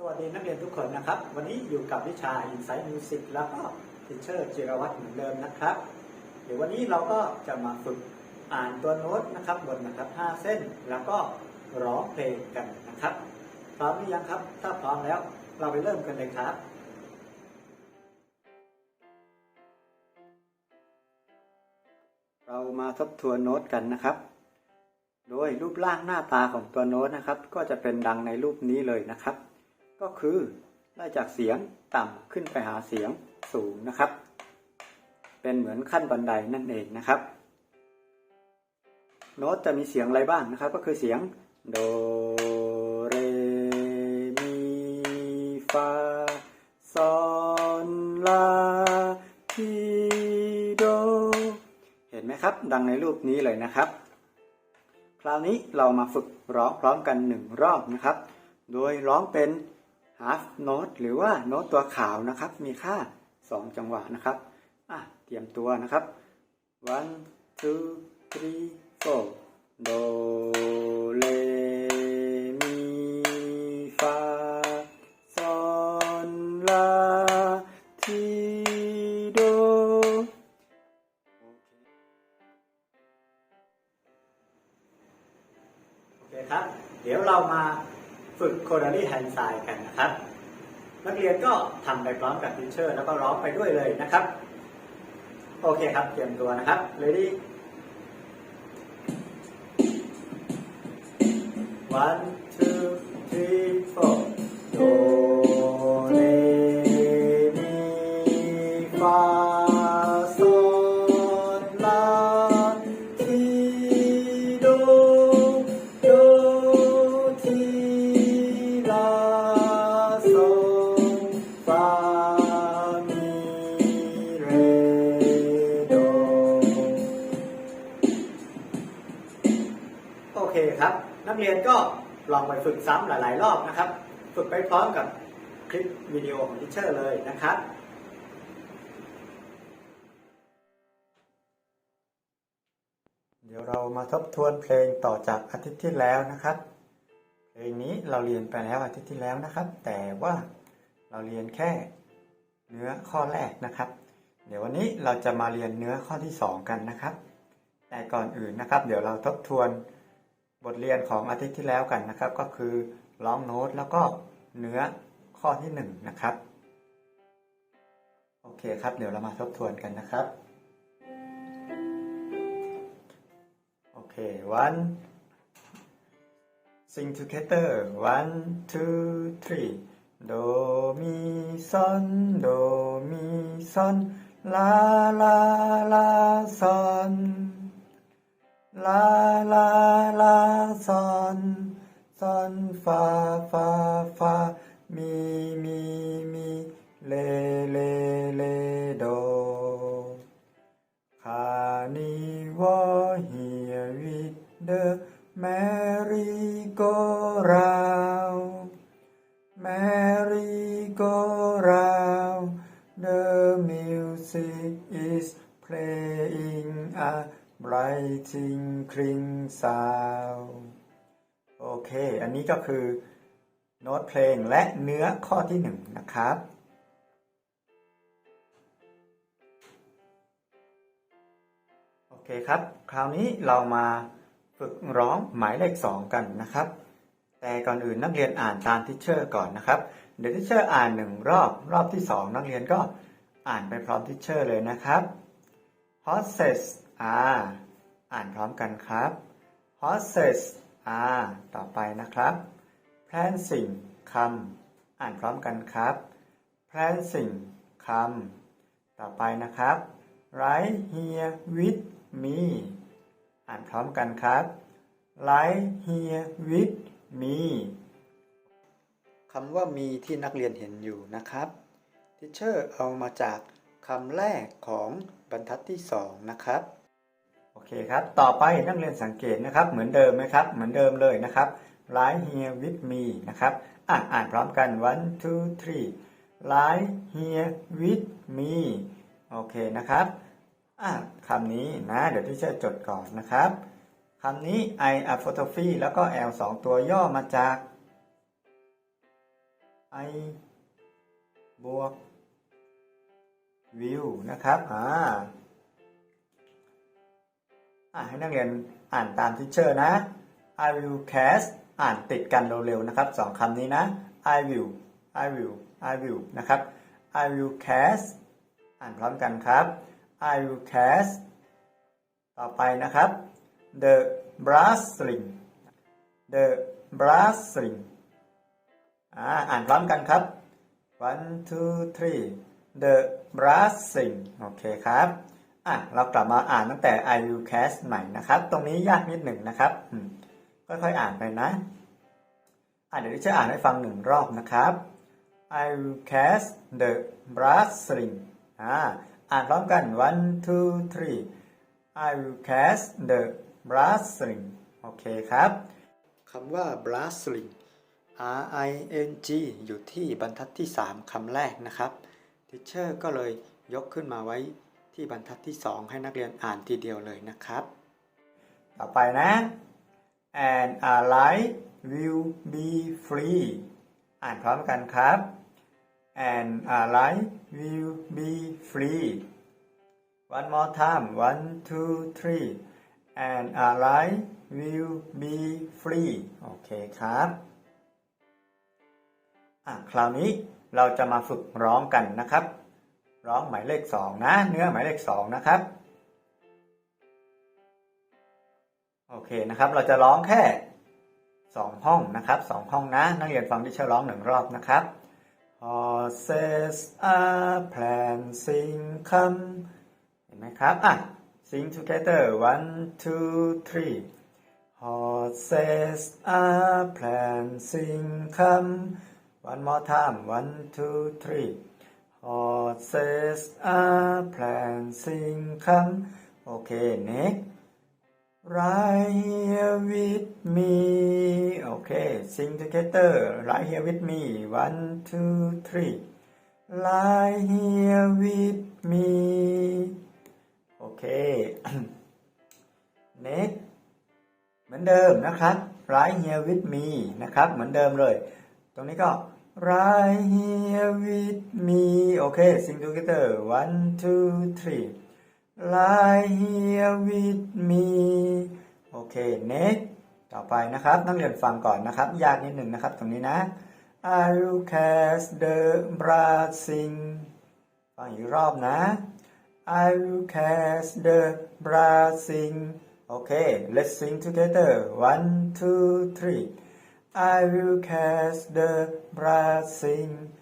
สวัสดีนักเรียนทุกคนนะครับ วันนี้อยู่กับวิชา Insight Music แล้วก็ทิเชอร์จิรวัตรเหมือนเดิมนะครับ เดี๋ยววันนี้เราก็จะมาฝึกอ่านตัวโน้ตนะครับบนนะครับ 5 เส้นแล้วก็ร้องเพลงกันนะครับ พร้อมหรือยังครับ ถ้าพร้อมแล้วเราไปเริ่มกันเลยครับเรามาทบทวนโน้ตกันนะครับ โดยรูปร่างหน้าตาของตัวโน้ตนะครับ ก็จะเป็นดังในรูปนี้เลยนะครับ ก็คือไล่จากเสียงต่ำขึ้นไปหาเสียงสูงนะครับ เป็นเหมือนขั้นบันไดนั่นเองนะครับ โน้ตจะมีเสียงอะไรบ้างนะครับ ก็คือเสียงโดเรมีฟาซอนลาทีโดเห็นไหมครับ ดังในรูปนี้เลยนะครับ คราวนี้เรามาฝึกร้องพร้อมกันหนึ่งรอบนะครับ โดยร้องเป็น half note หรือว่าโน้ตตัวขาวนะครับ มีค่า 2 จังหวะนะครับอะเตรียมตัวนะครับ one two three four do re mi fa sol la ti do โอเคครับ เดี๋ยวเรามา ฝึกโคดารี่แฮนด์ไซน์กันนะครับ นักเรียนก็ทำไปพร้อมกับทีเชอร์แล้วก็ร้องไปด้วยเลยนะครับ โอเคครับ เตรียมตัวนะครับ ready one ซ้ำหลาย ๆ รอบนะครับ ฝึกไปพร้อมกับคลิปวิดีโอของทิเชอร์เลยนะครับเดี๋ยวเรามาทบทวนเพลงต่อจากอาทิตย์ที่แล้วนะครับ เพลงนี้เราเรียนไปแล้วอาทิตย์ที่แล้วนะครับ แต่ว่าเราเรียนแค่เนื้อข้อแรกนะครับ เดี๋ยววันนี้เราจะมาเรียนเนื้อข้อที่สองกันนะครับ แต่ก่อนอื่นนะครับ เดี๋ยวเราทบทวน บทเรียนของอาทิตย์ที่แล้วกันนะครับ ก็คือร้องโน้ตแล้วก็เนื้อข้อที่หนึ่งนะครับ โอเคครับ เดี๋ยวเรามาทบทวนกันนะครับ โอเค one sing together one two three ลาลาลาซอนซอนฟาฟาฟามีมีมีเลเลเลโดคานิวอฮียวิดเดอร์แมรี่โกราวแมรี่โกราว The music is playing a bright tinkling sound. โอเค อันนี้ก็คือ โน้ตเพลงและเนื้อข้อที่หนึ่งนะครับ โอเคครับ คราวนี้เรามาฝึกร้องหมายเลขสองกันนะครับ แต่ก่อนอื่นนักเรียนอ่านตามทิเชอร์ก่อนนะครับ เดี๋ยวทิเชอร์อ่านหนึ่งรอบรอบที่สองนักเรียนก็อ่านไปพร้อมทิเชอร์เลยนะครับ horses are อ่านพร้อมกันครับ horses are ต่อไปนะครับ prancing come อ่านพร้อมกันครับ prancing come ต่อไปนะครับ right here with me อ่านพร้อมกันครับ right here with me คำว่ามีที่นักเรียนเห็นอยู่นะครับทิเชอร์เอามาจากคำแรกของบรรทัดที่2นะครับ เคครับ ต่อไปนักเรียนสังเกตนะครับ เหมือนเดิมไหมครับ เหมือนเดิมเลยนะครับ right here with me นะครับ อะอ่านพร้อมกัน one two three right here with me โอเคนะครับอะคำนี้นะ เดี๋ยวที่เชอร์จดก่อนนะครับคำนี้ i apostrophe แล้วก็ l สองตัวย่อมาจาก I บวก will นะครับ อ่า ให้นักเรียนอ่านตามทิเชอร์นะ I will cast อ่านติดกันเร็วๆนะครับสองคำนี้นะ I will I will I will นะครับ I will cast อ่านพร้อมกันครับ I will cast ต่อไปนะครับ the brass ring the brass ring อ่านพร้อมกันครับ one two three the brass ring โอเคครับ อะเรากลับมาอ่านตั้งแต่ I will cast ใหม่นะครับ ตรงนี้ยากนิดหนึ่งนะครับค่อยๆอ่านไปนะอะเดี๋ยวดิฉันอ่านให้ฟังหนึ่งรอบนะครับ I will cast the brass string อ่าอ่านพร้อมกัน one two three I will cast the brass string โอเคครับคำว่า brass string R I N G อยู่ที่บรรทัดที่ 3 คำแรกนะครับทิเชอร์ก็เลยยกขึ้นมาไว้ ที่บรรทัดที่ 2 ให้นักเรียนอ่านทีเดียวเลยนะครับ ต่อไปนะ and a light will be free อ่านพร้อมกันครับ and a light will be free one more time one two three and a light will be free โอเคครับอะคราวนี้เราจะมาฝึกร้องกันนะครับ ร้องหมายเลขสองนะ เนื้อหมายเลขสองนะครับ โอเคนะครับ เราจะร้องแค่สองห้องนะครับสองห้องนะ นักเรียนฟังที่เชอร้องหนึ่งรอบนะครับ Horses are prancing come เห็นไหมครับอะ sing together one two three Horses are prancing come one more time one two three Horses are prancing come โอเค next Right here with me โอเค sing together right here with me one two three Lie here with me โอเค next เหมือนเดิมนะครับ right here with me นะครับ เหมือนเดิมเลย ตรงนี้ก็ right here with me โอเค sing together one two three lie here with me โอเค next ต่อไปนะครับนักเรียนฟังก่อนนะครับยากนิดหนึ่งนะครับตรงนี้นะ I will cast the brassing, ฟังอีกรอบนะ I will cast the brass sing โอเค let's sing together one two three I will cast the brass sing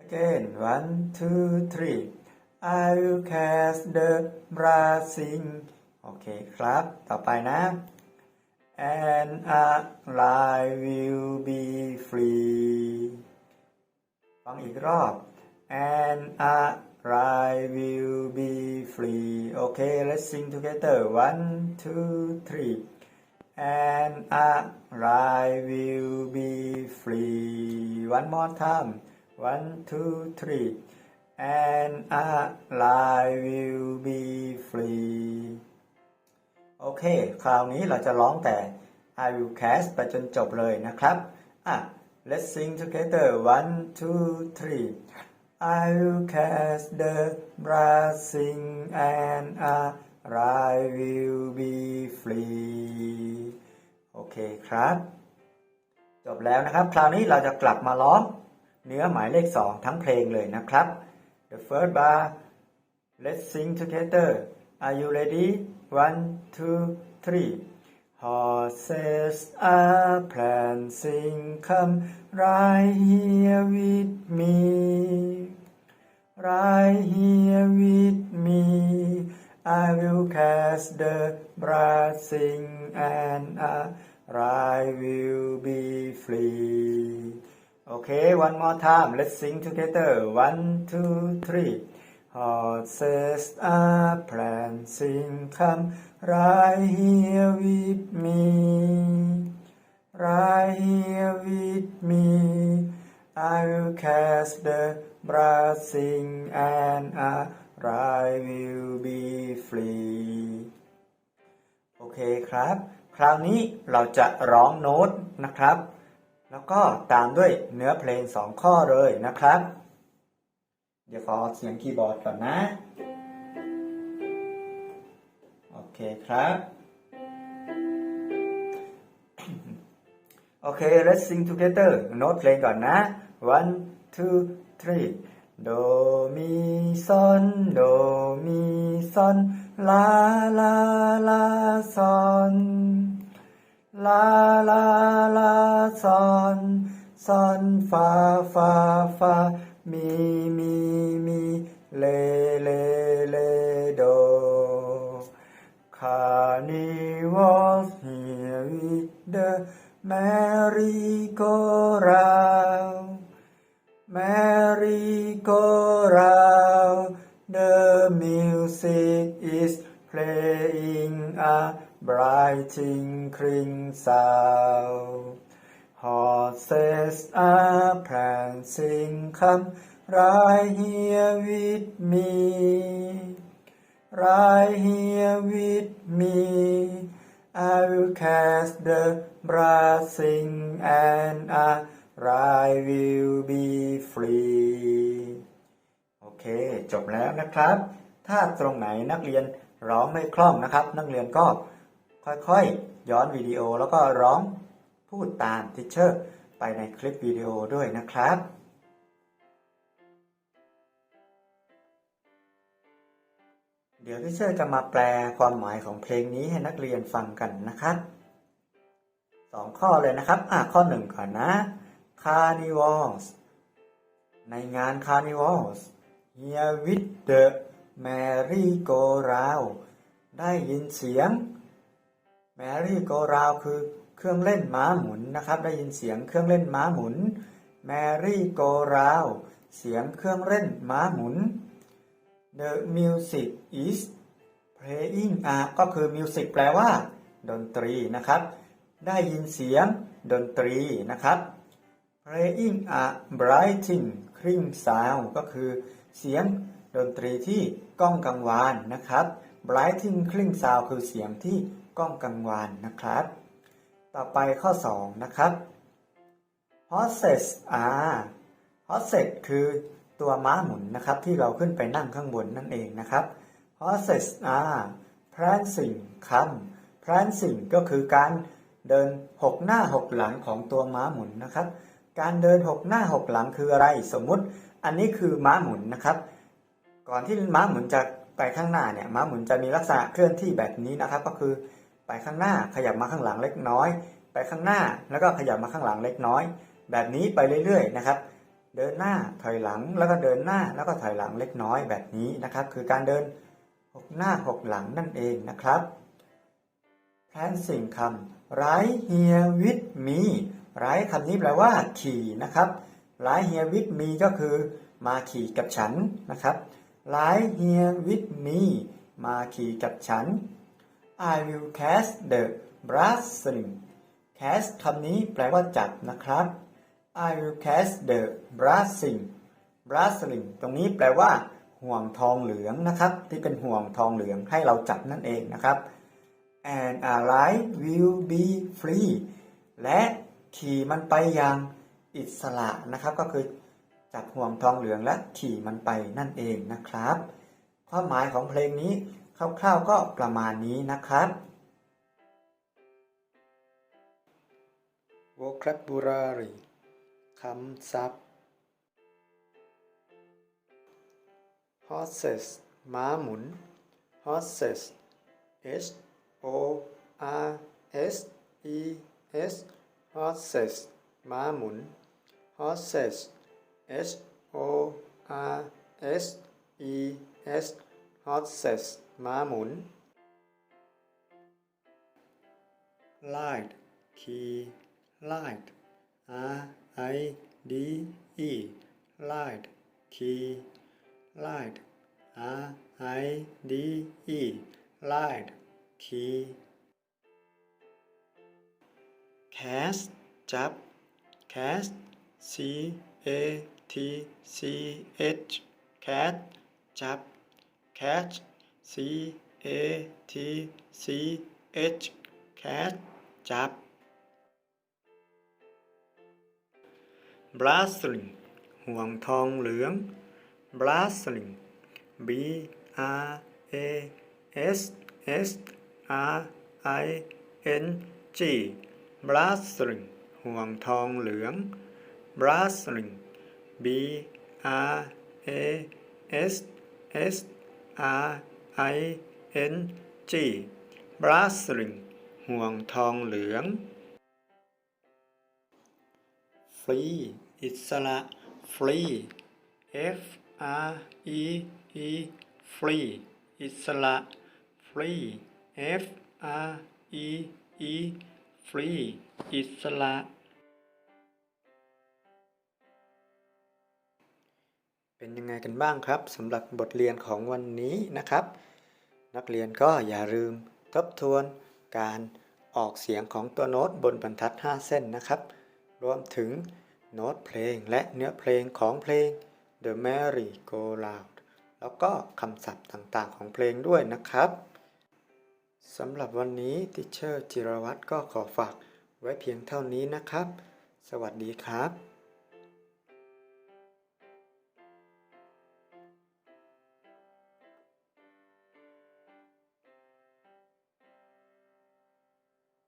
again one two three I will cast the brass sing โอเคครับ ต่อไปนะ and a lie will be free ฟังอีกรอบ and a lie will be free โอเค let's sing together one two three and a lie will be free one more time one two three and a lie will be free โอเค คราวนี้เราจะร้องแต่ I will cast ไปจนจบเลยนะครับ อะ let's sing together one two three I will cast the brassing and a I will be free โอเคครับ จบแล้วนะครับ คราวนี้เราจะกลับมาร้องเนื้อหมายเลขสองทั้งเพลงเลยนะครับ The first bar let's sing together Are you ready one two three Horses are prancing come right here with me right here with me I will cast the brass sing and ride will be free Okay one more time. Let's sing together. One two three. Horses are prancing come. Right here with me. Right here with me. I will cast the brass sing and ride will ครับ คราวนี้เราจะร้องโน้ตนะครับ แล้วก็ตามด้วยเนื้อเพลงสองข้อเลยนะครับ เดี๋ยวขอเสียงคีย์บอร์ดก่อนนะ โอเคครับ โอเค let's sing together โน้ตเพลงก่อนนะ one two three โดมีซอนโดมีซอนลาลาลาซอนลาลาลาซอนซอนฟาฟาฟามีมีมีเลเลเลโด Carnivals here with the go round. The music is playing a bright tinkling sound. Horses are prancing, come right here with me. Right here with me, I will cast the blessing and a I will be free โอเค จบแล้วนะครับ ถ้าตรงไหนนักเรียนร้องไม่คล่องนะครับ นักเรียนก็ค่อยๆ ย้อนวิดีโอแล้วก็ร้องพูดตามทิเชอร์ไปในคลิปวิดีโอด้วยนะครับเดี๋ยวที่เชอร์จะมาแปลความหมายของเพลงนี้ให้นักเรียนฟังกันนะครับสองข้อเลยนะครับ อะข้อหนึ่งก่อนนะ Carnivals ในงาน Carnivals Here with the merry-go-round ได้ยินเสียง merry-go-round คือเครื่องเล่นม้าหมุนนะครับ ได้ยินเสียงเครื่องเล่นม้าหมุน merry-go-round เสียงเครื่องเล่นม้าหมุน The music is playing อะก็คือ music แปลว่า ดนตรีนะครับ ได้ยินเสียงดนตรีนะครับ playing a brighting clean sound ก็คือเสียงดนตรีที่ก้องกังวานนะครับ brighting clean sound คือเสียงที่ก้องกังวานนะครับ ต่อไปข้อ 2 นะครับ horses are horses คือตัวม้าหมุนนะครับ ที่เราขึ้นไปนั่งข้างบนนั่นเองนะครับ horses are prancing come prancing ก็คือการเดินหกหน้าหกหลังของตัวม้าหมุนนะครับ การเดินหกหน้าหกหลังคืออะไร สมมุติอันนี้คือม้าหมุนนะครับ ก่อนที่ม้าหมุนจะไปข้างหน้าเนี่ยม้าหมุนจะมีลักษณะเคลื่อนที่แบบนี้นะครับ ก็คือไปข้างหน้าขยับมาข้างหลังเล็กน้อย ไปข้างหน้าแล้วก็ขยับมาข้างหลังเล็กน้อย แบบนี้ไปเรื่อยๆนะครับ เดินหน้าถอยหลังแล้วก็เดินหน้าแล้วก็ถอยหลังเล็กน้อยแบบนี้นะครับ คือการเดินหกหน้าหกหลังนั่นเองนะครับ prancing คำ right here with me right คำนี้แปลว่า ขี่นะครับ right here with me ก็คือมาขี่กับฉันนะครับ right here with me มาขี่กับฉัน I will cast the brushing cast คำนี้แปลว่าจับนะครับ I will cast the brushing brushing ตรงนี้แปลว่า ห่วงทองเหลืองนะครับ ที่เป็นห่วงทองเหลืองให้เราจับนั่นเองนะครับ and a light will be free และ ขี่มันไปอย่างอิสระนะครับ ก็คือจับห่วงทองเหลืองและขี่มันไปนั่นเองนะครับ ความหมายของเพลงนี้คร่าวๆก็ประมาณนี้นะครับ vocabulary คำศัพท์ horses ม้าหมุน horses h o r s e s horses ม้าหมุน horses h o r s e s horses ม้าหมุน light key light r i d e light key light r i d e light key cast จับ cast c a t c h cat จับ catch c a t c h cat จับ bristling ห่วงทองเหลือง bristling b r a s s r i n g bristling ห่วงทองเหลือง bristling b r a s s r i n g bristling ห่วงทองเหลือง free อิสระ free f r e e free อิสระ free f r e e free อิสระ เป็นยังไงกันบ้างครับสำหรับบทเรียนของวันนี้นะครับ นักเรียนก็อย่าลืมทบทวนการออกเสียงของตัวโน้ตบนบรรทัด 5 เส้นนะครับ รวมถึงโน้ตเพลงและเนื้อเพลงของเพลง The Merry Go Round แล้วก็คำศัพท์ต่างๆของเพลงด้วยนะครับ สำหรับวันนี้ทิเชอร์จิรวัตรก็ขอฝากไว้เพียงเท่านี้นะครับ สวัสดีครับ